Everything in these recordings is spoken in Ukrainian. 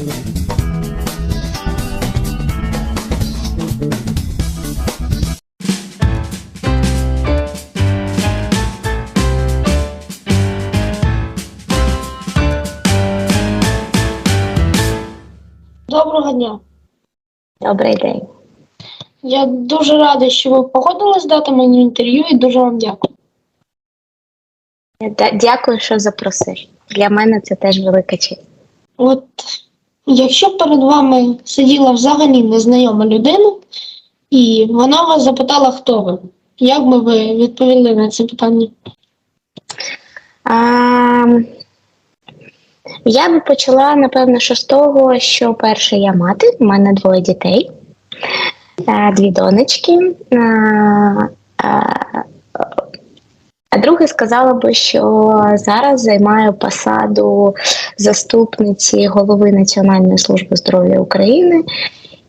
Доброго дня. Добрий день. Я дуже радий, що ви погодились дати мені інтерв'ю і дуже вам дякую. Дякую, що запросив. Для мене це теж велика честь. От якщо б перед вами сиділа взагалі незнайома людина, і вона вас запитала, хто ви, як би ви відповіли на це питання? А, я би почала, напевно, що з того, що перше я мати, в мене двоє дітей, дві донечки. А, друге сказала би, що зараз займаю посаду заступниці голови Національної служби здоров'я України.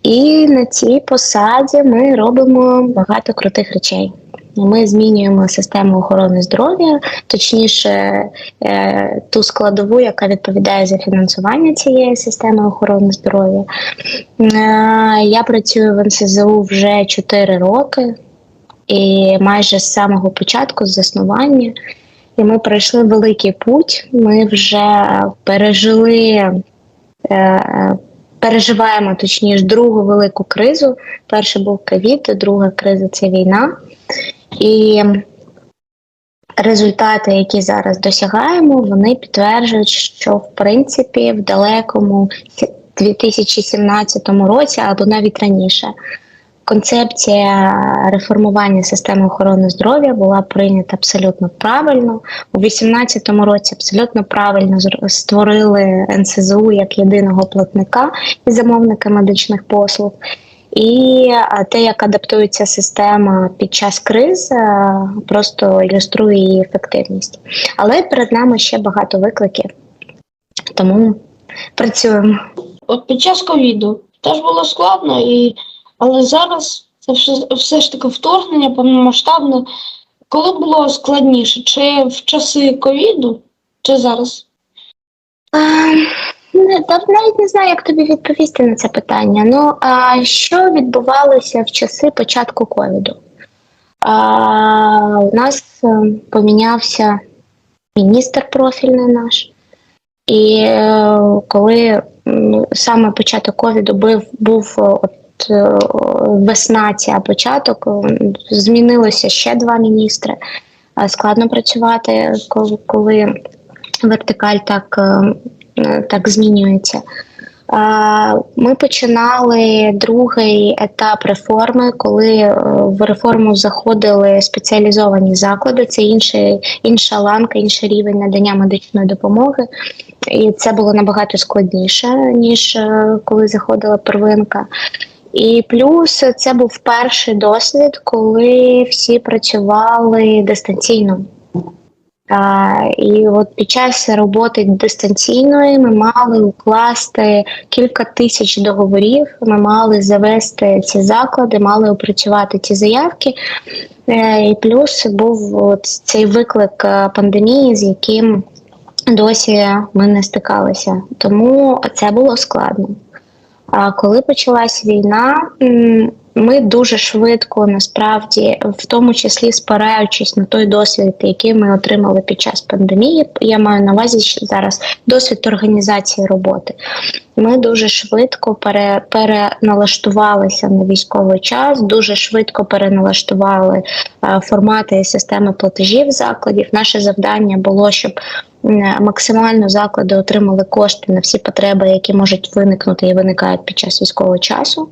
І на цій посаді ми робимо багато крутих речей. Ми змінюємо систему охорони здоров'я, точніше, е, ту складову, яка відповідає за фінансування цієї системи охорони здоров'я. Е, Я працюю в НСЗУ вже 4 роки, і майже з самого початку, з заснування. І ми пройшли великий путь. Ми вже пережили. е, Переживаємо точніше другу велику кризу. Перша був ковід, друга криза це війна. І результати, які зараз досягаємо, вони підтверджують, що в принципі в далекому 2017 році або навіть раніше концепція реформування системи охорони здоров'я була прийнята абсолютно правильно. У 2018 році абсолютно правильно створили НСЗУ як єдиного платника і замовника медичних послуг. І те, як адаптується система під час криз, просто ілюструє її ефективність. Але перед нами ще багато викликів, тому працюємо. От під час ковіду теж було складно, і... але зараз це все, все ж таки вторгнення повномасштабне. Коли було складніше? Чи в часи ковіду, чи зараз? Навіть не знаю, як тобі відповісти на це питання. Ну, а що відбувалося в часи початку ковіду? У нас е, помінявся міністр профільний наш. І е, коли саме початок ковіду був, був е, весна ця початок, е, змінилося ще два міністри. Е, Складно працювати, коли, вертикаль так, е, е, так змінюється. Ми починали другий етап реформи, коли е, в реформу заходили спеціалізовані заклади. Це інший, інша ланка, інший рівень надання медичної допомоги. І це було набагато складніше, ніж е, коли заходила первинка. І плюс це був перший досвід, коли всі працювали дистанційно. А, і от під час роботи дистанційної ми мали укласти кілька тисяч договорів. Ми мали завести ці заклади, мали опрацювати ці заявки. Е, І плюс був от цей виклик е, пандемії, з яким досі ми не стикалися. Тому це було складно. Коли почалась війна, ми дуже швидко, насправді, в тому числі спираючись на той досвід, який ми отримали під час пандемії, я маю на увазі що зараз досвід організації роботи. Ми дуже швидко пере, переналаштувалися на військовий час, дуже швидко переналаштували е, формати системи платежів закладів. Наше завдання було, щоб максимально заклади отримали кошти на всі потреби, які можуть виникнути і виникають під час військового часу.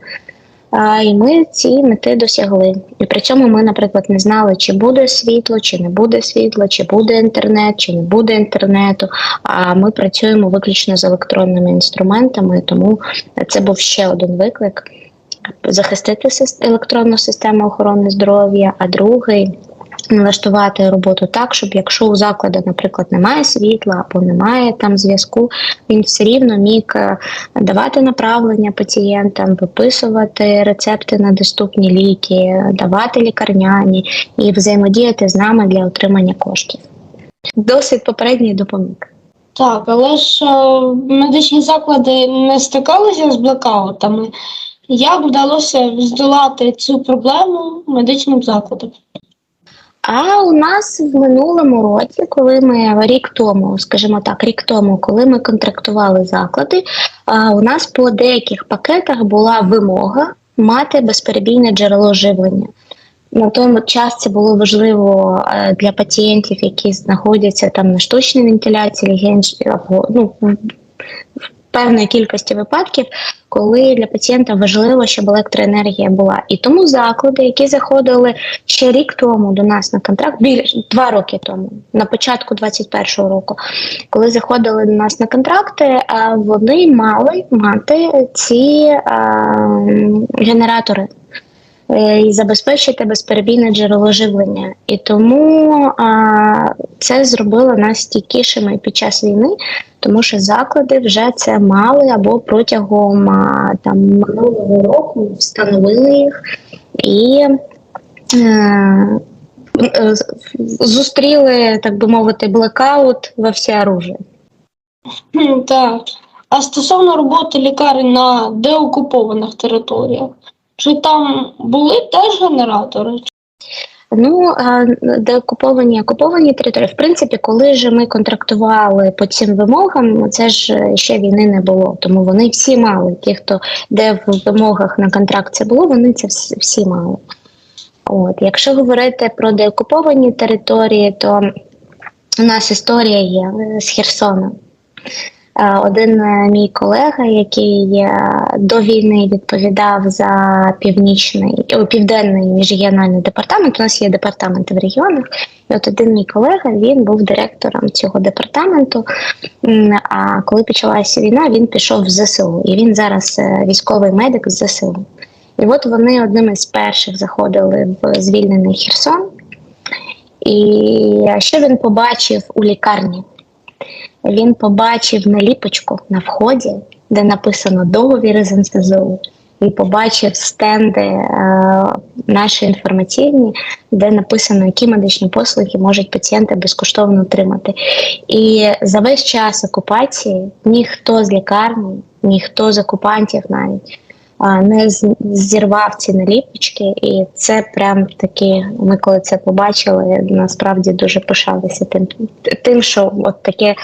І ми ці мети досягли. І при цьому ми, наприклад, не знали, чи буде світло, чи не буде світла, чи буде інтернет, чи не буде інтернету. А ми працюємо виключно з електронними інструментами, тому це був ще один виклик захистити електронну систему охорони здоров'я, а другий налаштувати роботу так, щоб якщо у закладу, наприклад, немає світла або немає там зв'язку, він все рівно міг е, давати направлення пацієнтам, виписувати рецепти на доступні ліки, давати лікарняні і взаємодіяти з нами для отримання коштів. Досвід попередній допоміг. Так, але ж е, медичні заклади не стикалися з блекаутами. Як вдалося здолати цю проблему медичним закладам? А у нас в минулому році, коли ми рік тому, скажімо так, рік тому, коли ми контрактували заклади, у нас по деяких пакетах була вимога мати безперебійне джерело живлення. На той час це було важливо е, для пацієнтів, які знаходяться там на штучній вентиляції, або ну, певної кількості випадків, коли для пацієнта важливо, щоб електроенергія була. І тому заклади, які заходили ще рік тому до нас на контракт, більше два роки тому, на початку 21-го року, коли заходили до нас на контракти, а, вони мали мати ці а, генератори. Е, І забезпечити безперебійне джерело живлення, і тому а, це зробило нас стійкішими під час війни, тому що заклади вже це мали або протягом а, там минулого року встановили їх і е, е, зустріли, так би мовити, блекаут во всі оружие. Так. А стосовно роботи лікарень на деокупованих територіях, чи там були теж генератори? Ну, де окуповані окуповані території. В принципі, коли ж ми контрактували по цим вимогам, це ж е, ще війни не було. Тому вони всі мали. Ті, хто де в вимогах на контракт це було, вони це всі, всі мали. От, якщо говорити про деокуповані території, то у нас історія є е, з Херсоном. Е, Один е, мій колега, який е, до війни відповідав за північний о, південний міжрегіональний департамент. У нас є департаменти в регіонах. І от один мій колега він був директором цього департаменту. А коли почалася війна, він пішов в ЗСУ, і він зараз військовий медик з ЗСУ. І от вони одними з перших заходили в звільнений Херсон. І що він побачив у лікарні? Він побачив наліпочку на вході, де написано договір з НСЗУ, і побачив стенди е, наші інформаційні, де написано, які медичні послуги можуть пацієнти безкоштовно отримати. І за весь час окупації ніхто з лікарні, ніхто з окупантів навіть не зірвав ці наліпочки, і це прям таки. Ми коли це побачили, насправді дуже пишалися тим, тим, що от таке.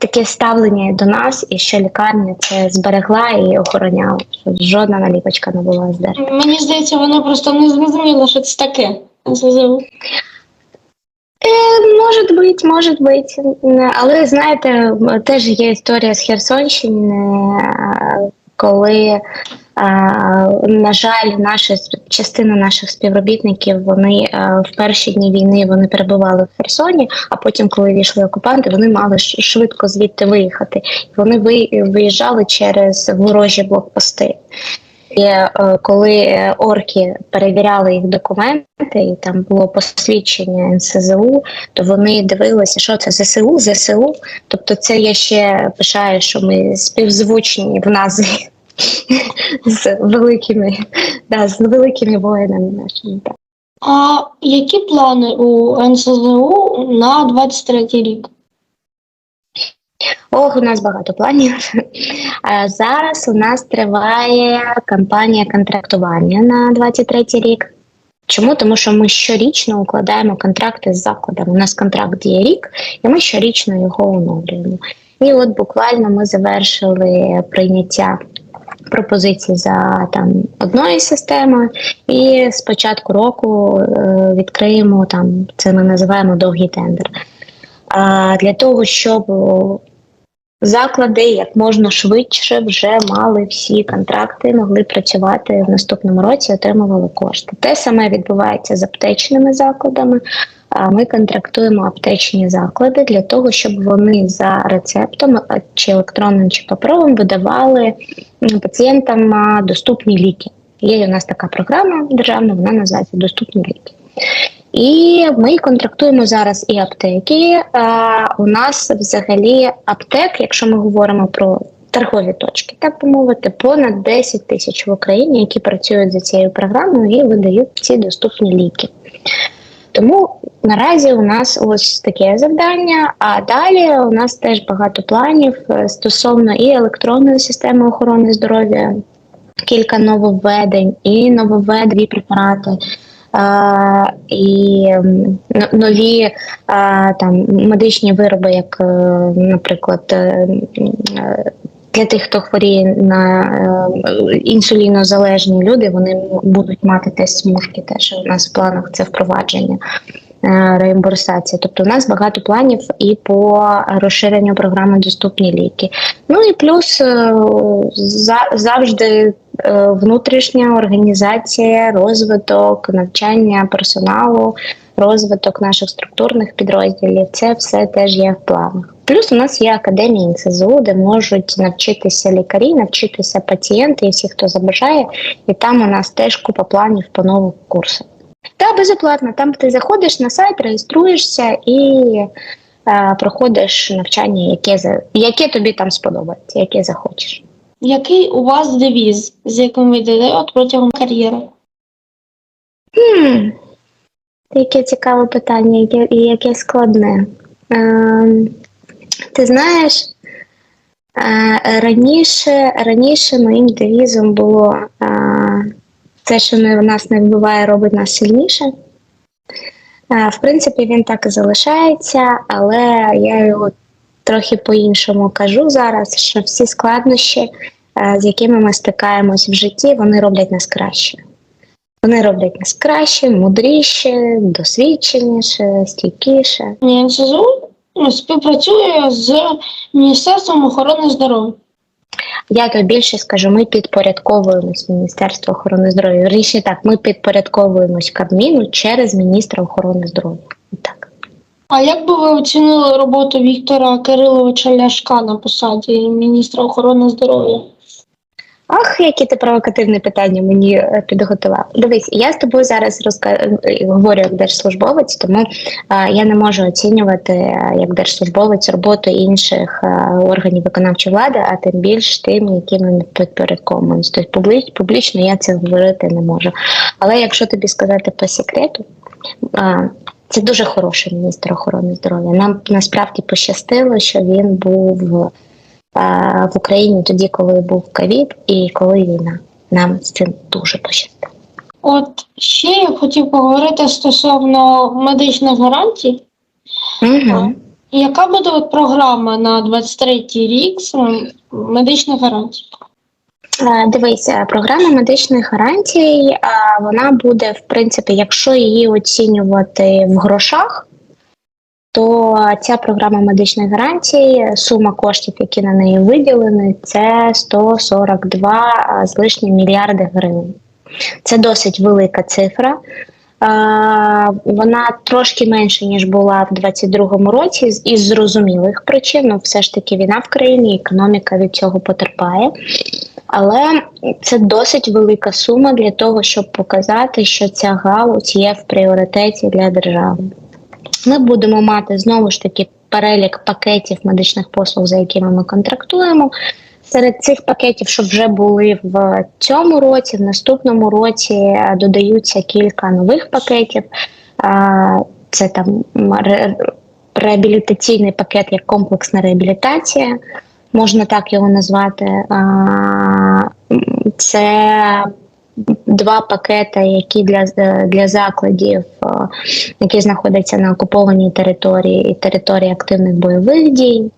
Таке ставлення до нас, і що лікарня це зберегла і охороняла, щоб жодна наліпочка не була здерта. Мені здається, вони просто не зрозуміли, що це таке. Е, Може бути, може бути. Але знаєте, теж є історія з Херсонщини, коли, е, на жаль, наша частина наших співробітників вони е, в перші дні війни вони перебували в Херсоні, а потім, коли війшли окупанти, вони мали швидко звідти виїхати. Вони ви- виїжджали через ворожі блокпости. Е, коли е, орки перевіряли їх документи, і там було посвідчення НСЗУ, то вони дивилися, що це ЗСУ, ЗСУ. Тобто, це я ще пишаю, що ми співзвучні в назві з великими, да, з великими воїнами нашими. А які плани у НСЗУ на 23 рік? Ох, у нас багато планів. Зараз у нас триває кампанія контрактування на 23 рік. Чому? Тому що ми щорічно укладаємо контракти з закладами. У нас контракт діє рік, і ми щорічно його оновлюємо. І от буквально ми завершили прийняття пропозицій за там одною системою, і з початку року е, відкриємо там це ми називаємо довгий тендер. А для того, щоб заклади як можна швидше вже мали всі контракти, могли працювати в наступному році, отримували кошти. Те саме відбувається з аптечними закладами. Ми контрактуємо аптечні заклади для того, щоб вони за рецептом чи електронним, чи паперовим видавали пацієнтам доступні ліки. Є у нас така програма державна, вона називається Доступні ліки. І ми контрактуємо зараз і аптеки. У нас взагалі аптек, якщо ми говоримо про торгові точки, так би мовити, понад 10 тисяч в Україні, які працюють за цією програмою і видають ці доступні ліки. Тому Наразі у нас ось таке завдання, а далі у нас теж багато планів е, стосовно і електронної системи охорони здоров'я, кілька нововведень, і нововведені препарати. І нові там медичні вироби, як, е, наприклад, е, е, для тих, хто хворіє на інсулінозалежні люди, вони будуть мати тест смужки. Теж у нас в планах це впровадження е, реімбурсація. Тобто, у нас багато планів і по розширенню програми Доступні ліки. Ну і плюс е, завжди е, внутрішня організація, розвиток, навчання персоналу, розвиток наших структурних підрозділів. Це все теж є в планах. Плюс у нас є академія НСЗУ, де можуть навчитися лікарі, навчитися пацієнти і всі, хто забажає. І там у нас теж купа планів по нових курсах. Та безоплатно. Там ти заходиш на сайт, реєструєшся і е, проходиш навчання, яке за яке тобі там сподобається, яке захочеш. Який у вас девіз, з яким ви йдете от протягом кар'єри? Хм, яке цікаве питання, яке, і яке складне. Е, ти знаєш, е, раніше, раніше моїм девізом було е, це, що не, нас не вбиває, робить нас сильніше. Е, в принципі, він так і залишається, але я його трохи по-іншому кажу зараз, що всі складнощі, е, з якими ми стикаємось в житті, вони роблять нас краще. Вони роблять нас краще, мудріше, досвідченіше, стійкіше. НСЗУ ну, співпрацює з Міністерством охорони здоров'я. Я то більше скажу, ми підпорядковуємось Міністерству охорони здоров'я. Річні так, ми підпорядковуємось Кабміну через міністра охорони здоров'я. Так. А як би ви оцінили роботу Віктора Кириловича Ляшка на посаді міністра охорони здоров'я? Ах, які ти провокативні питання мені е, підготував. Дивись, я з тобою зараз розка... е, говорю як держслужбовець, тому е, я не можу оцінювати як держслужбовець роботу інших е, органів виконавчої влади, а тим більш тим, яким ми підпорядковуємося. Тобто публіч... публічно я це говорити не можу. Але якщо тобі сказати по секрету, е, це дуже хороший міністр охорони здоров'я. Нам насправді пощастило, що він був в Україні тоді, коли був ковід і коли війна. Нам з цим дуже пощастило. От ще я хотів поговорити стосовно медичних гарантій. Угу. Яка буде от програма на 23-й рік медичних гарантій? Дивися, програма медичних гарантій, е, вона буде, в принципі, якщо її оцінювати в грошах, то ця програма медичних гарантій, сума коштів, які на неї виділені, це 142 з лишнім мільярди гривень. Це досить велика цифра. Вона трошки менше, ніж була в 2022 році, із зрозумілих причин. Ну, все ж таки війна в країні, економіка від цього потерпає. Але це досить велика сума для того, щоб показати, що ця галузь є в пріоритеті для держави. Ми будемо мати знову ж таки перелік пакетів медичних послуг, за якими ми контрактуємо. Серед цих пакетів, що вже були в цьому році, в наступному році е, додаються кілька нових пакетів. Е, Це там реабілітаційний пакет як комплексна реабілітація, можна так його назвати. Е, Це два пакети, які для, е, для закладів, е, які знаходяться на окупованій території і території активних бойових дій.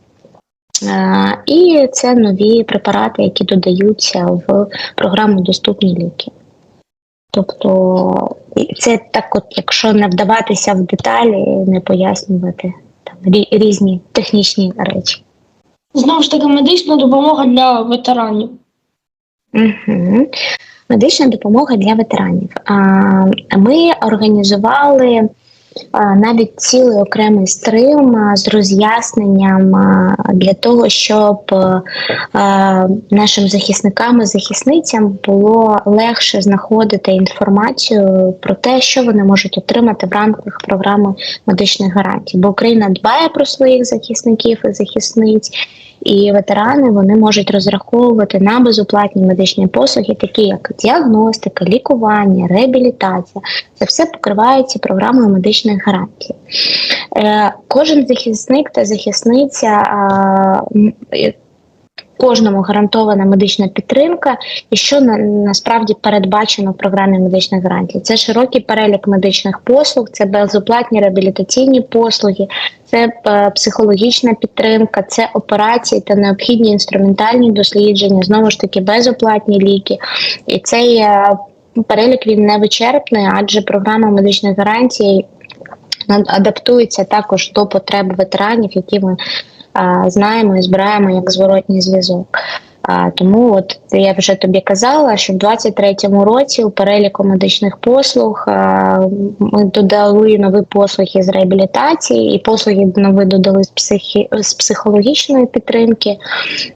Е, І це нові препарати, які додаються в програму Доступні ліки. Тобто, це так, от, якщо не вдаватися в деталі, не пояснювати там різні технічні речі. Знову ж таки, медична допомога для ветеранів. Угу. Медична допомога для ветеранів. Ми організували навіть цілий окремий стрим з роз'ясненням для того, щоб нашим захисникам і захисницям було легше знаходити інформацію про те, що вони можуть отримати в рамках програми медичних гарантій. Бо Україна дбає про своїх захисників і захисниць. І ветерани вони можуть розраховувати на безоплатні медичні послуги, такі як діагностика, лікування, реабілітація. Це все покривається програмою медичних гарантій. Е, Кожен захисник та захисниця кожному гарантована медична підтримка, і що на, насправді передбачено в програмі медичних гарантій. Це широкий перелік медичних послуг, це безоплатні реабілітаційні послуги, це е, психологічна підтримка, це операції та необхідні інструментальні дослідження, знову ж таки безоплатні ліки. І цей е, перелік він не вичерпний, адже програма медичних гарантій над- адаптується також до потреб ветеранів, які ми знаємо і збираємо як зворотній зв'язок. А, тому от я вже тобі казала, що в 23-му році у переліку медичних послуг ми додали нові послуги з реабілітації, і послуги нові додали з, психі, з психологічної підтримки.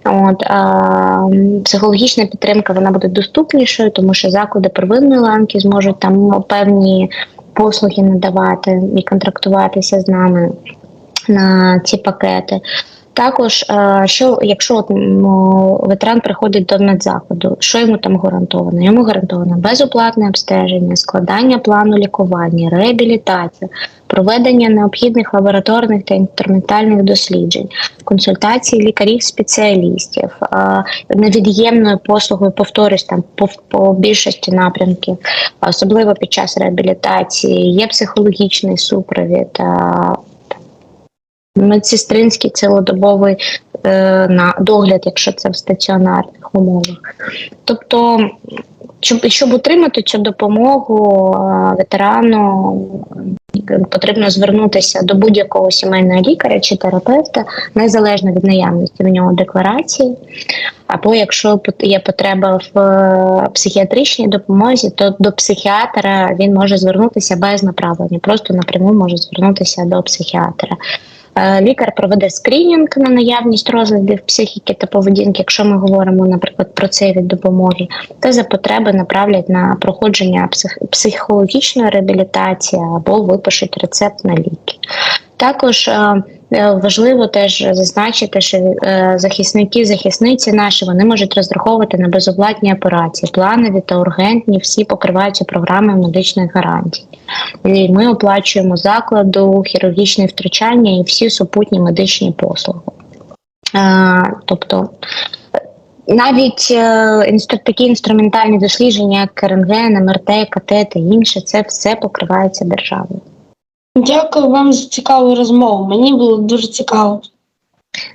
От, а, психологічна підтримка вона буде доступнішою, тому що заклади первинної ланки зможуть там певні послуги надавати і контрактуватися з нами на ці пакети. Також, е, що якщо ветеран приходить до медзакладу, що йому там гарантовано? Йому гарантовано безоплатне обстеження, складання плану лікування, реабілітація, проведення необхідних лабораторних та інструментальних досліджень, консультації лікарів-спеціалістів, е, невід'ємною послугою, повторюсь, там по, по більшості напрямків, особливо під час реабілітації, є психологічний супровід. Медсестринський цілодобовий е, на догляд, якщо це в стаціонарних умовах. Тобто, щоб, щоб отримати цю допомогу е, ветерану, потрібно звернутися до будь-якого сімейного лікаря чи терапевта, незалежно від наявності в нього декларації. Або якщо є потреба в е, психіатричній допомозі, то до психіатра він може звернутися без направлення, просто напряму може звернутися до психіатра. Е, Лікар проведе скринінг на наявність розладів психіки та поведінки, якщо ми говоримо, наприклад, про це від допомоги, та за потреби направлять на проходження псих- психологічної реабілітації або випишуть рецепт на ліки. Також е, важливо теж зазначити, що е, захисники, захисниці наші вони можуть розраховувати на безоплатні операції, планові та ургентні, всі покриваються програмою медичних гарантій. І ми оплачуємо закладу, хірургічне втручання і всі супутні медичні послуги. Е, тобто навіть е, такі інструментальні дослідження, як рентген, МРТ, КТ та інше, це все покривається державою. Дякую вам за цікаву розмову. Мені було дуже цікаво.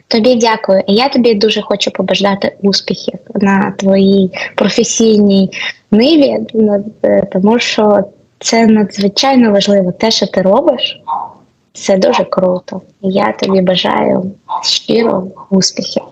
Тобі дякую. Я тобі дуже хочу побажати успіхів на твоїй професійній ниві, е, тому що це надзвичайно важливо. Те, що ти робиш, це дуже круто. Я тобі бажаю щиро успіхів.